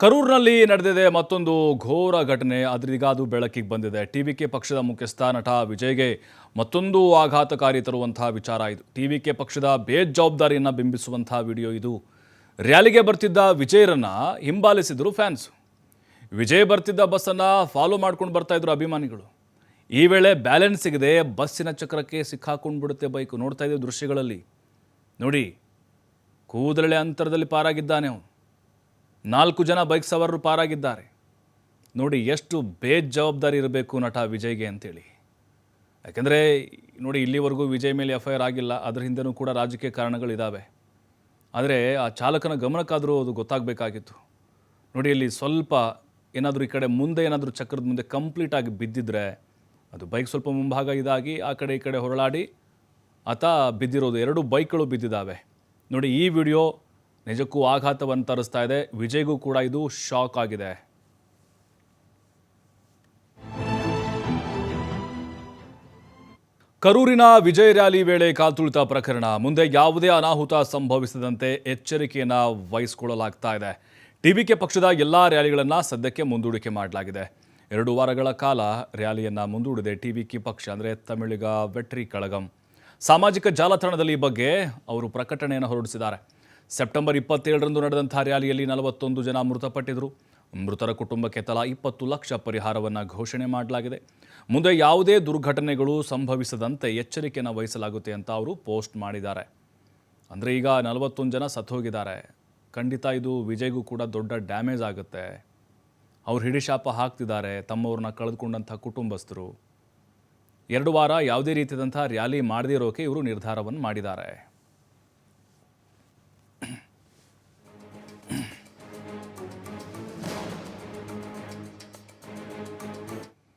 ಕರೂರಿನಲ್ಲಿ ನಡೆದಿದೆ ಮತ್ತೊಂದು ಘೋರ ಘಟನೆ. ಅದರೀಗ ಅದು ಬೆಳಕಿಗೆ ಬಂದಿದೆ. ಟಿ ವಿ ಟಿವಿಕೆ ಪಕ್ಷದ ಮುಖ್ಯಸ್ಥ ನಟ ವಿಜಯ್ಗೆ ಮತ್ತೊಂದು ಆಘಾತಕಾರಿ ತರುವಂತಹ ವಿಚಾರ ಇದು. ಟಿ ವಿ ಟಿವಿಕೆ ಪಕ್ಷದ ಬೇಜವಾಬ್ದಾರಿಯನ್ನು ಬಿಂಬಿಸುವಂತಹ ವಿಡಿಯೋ ಇದು. ರ್ಯಾಲಿಗೆ ಬರ್ತಿದ್ದ ವಿಜಯರನ್ನ ಹಿಂಬಾಲಿಸಿದ್ರು ಫ್ಯಾನ್ಸ್. ವಿಜಯ್ ಬರ್ತಿದ್ದ ಬಸ್ಸನ್ನು ಫಾಲೋ ಮಾಡ್ಕೊಂಡು ಬರ್ತಾ ಇದ್ರು ಅಭಿಮಾನಿಗಳು. ಈ ವೇಳೆ ಬ್ಯಾಲೆನ್ಸ್ ಸಿಗದೆ ಬಸ್ಸಿನ ಚಕ್ರಕ್ಕೆ ಸಿಕ್ಕಾಕೊಂಡು ಬಿಡುತ್ತೆ ಬೈಕು. ನೋಡ್ತಾ ಇದ್ದೀವಿ ದೃಶ್ಯಗಳಲ್ಲಿ. ನೋಡಿ ಕೂದಲೆ ಅಂತರದಲ್ಲಿ ಪಾರಾಗಿದ್ದಾನೆ ಅವನು. ನಾಲ್ಕು ಜನ ಬೈಕ್ ಸವಾರರು ಪಾರಾಗಿದ್ದಾರೆ. ನೋಡಿ ಎಷ್ಟು ಬೇಜವಾಬ್ದಾರಿ ಇರಬೇಕು ನಟ ವಿಜಯ್ಗೆ ಅಂತೇಳಿ. ಯಾಕೆಂದರೆ, ನೋಡಿ ಇಲ್ಲಿವರೆಗೂ ವಿಜಯ್ ಮೇಲೆ ಎಫ್ ಐ ಆರ್ ಆಗಿಲ್ಲ, ಅದ್ರ ಹಿಂದೆನೂ ಕೂಡ ರಾಜಕೀಯ ಕಾರಣಗಳಿದ್ದಾವೆ ಆದರೆ ಆ ಚಾಲಕನ ಗಮನಕ್ಕಾದರೂ ಅದು ಗೊತ್ತಾಗಬೇಕಾಗಿತ್ತು. ನೋಡಿ ಇಲ್ಲಿ ಸ್ವಲ್ಪ ಏನಾದರೂ ಈ ಕಡೆ ಮುಂದೆ ಏನಾದರೂ ಚಕ್ರದ ಮುಂದೆ ಕಂಪ್ಲೀಟಾಗಿ ಬಿದ್ದಿದ್ರೆ, ಅದು ಬೈಕ್ ಸ್ವಲ್ಪ ಮುಂಭಾಗ ಇದಾಗಿ ಆ ಕಡೆ ಈ ಕಡೆ ಹೊರಳಾಡಿ, ಆತ ಬಿದ್ದಿರೋದು ಎರಡು ಬೈಕ್ಗಳು ಬಿದ್ದಿದ್ದಾವೆ. ನೋಡಿ ಈ ವಿಡಿಯೋ ನಿಜಕ್ಕೂ ಆಘಾತವನ್ನು ತರಿಸ್ತಾ ಇದೆ. ವಿಜಯ್ಗೂ ಕೂಡ ಇದು ಶಾಕ್ ಆಗಿದೆ. ಕರೂರಿನ ವಿಜಯ್ ರ್ಯಾಲಿ ವೇಳೆ ಕಾಲ್ತುಳಿತ ಪ್ರಕರಣ. ಮುಂದೆ ಯಾವುದೇ ಅನಾಹುತ ಸಂಭವಿಸದಂತೆ ಎಚ್ಚರಿಕೆಯನ್ನು ವಹಿಸಿಕೊಳ್ಳಲಾಗ್ತಾ ಇದೆ. ಟಿವಿಕೆ ಪಕ್ಷದ ಎಲ್ಲ ರ್ಯಾಲಿಗಳನ್ನು ಸದ್ಯಕ್ಕೆ ಮುಂದೂಡಿಕೆ ಮಾಡಲಾಗಿದೆ. ಎರಡು ವಾರಗಳ ಕಾಲ ರ್ಯಾಲಿಯನ್ನು ಮುಂದೂಡಿದೆ ಟಿವಿಕೆ ಪಕ್ಷ, ಅಂದರೆ ತಮಿಳಿಗ ವೆಟ್ರಿ ಕಳಗಂ. ಸಾಮಾಜಿಕ ಜಾಲತಾಣದಲ್ಲಿ ಈ ಬಗ್ಗೆ ಅವರು ಪ್ರಕಟಣೆಯನ್ನು ಹೊರಡಿಸಿದ್ದಾರೆ. ಸೆಪ್ಟೆಂಬರ್ ಇಪ್ಪತ್ತೇಳರಂದು ನಡೆದಂಥ ರ್ಯಾಲಿಯಲ್ಲಿ ನಲವತ್ತೊಂದು ಜನ ಮೃತಪಟ್ಟಿದ್ದರು. ಮೃತರ ಕುಟುಂಬಕ್ಕೆ ತಲಾ ಇಪ್ಪತ್ತು ಲಕ್ಷ ಪರಿಹಾರವನ್ನು ಘೋಷಣೆ ಮಾಡಲಾಗಿದೆ. ಮುಂದೆ ಯಾವುದೇ ದುರ್ಘಟನೆಗಳು ಸಂಭವಿಸದಂತೆ ಎಚ್ಚರಿಕೆಯನ್ನು ವಹಿಸಲಾಗುತ್ತೆ ಅಂತ ಅವರು ಪೋಸ್ಟ್ ಮಾಡಿದ್ದಾರೆ. ಅಂದರೆ ಈಗ ನಲವತ್ತೊಂದು ಜನ ಸತ್ತೋಗಿದ್ದಾರೆ. ಖಂಡಿತ ಇದು ವಿಜಯ್ಗೂ ಕೂಡ ದೊಡ್ಡ ಡ್ಯಾಮೇಜ್ ಆಗುತ್ತೆ. ಅವ್ರು ಹಿಡಿಶಾಪ ಹಾಕ್ತಿದ್ದಾರೆ ತಮ್ಮವ್ರನ್ನ ಕಳೆದುಕೊಂಡಂಥ ಕುಟುಂಬಸ್ಥರು. ಎರಡು ವಾರ ಯಾವುದೇ ರೀತಿಯಾದಂಥ ರ್ಯಾಲಿ ಮಾಡದೇ ಇರೋಕೆ ಇವರು ನಿರ್ಧಾರವನ್ನು ಮಾಡಿದ್ದಾರೆ.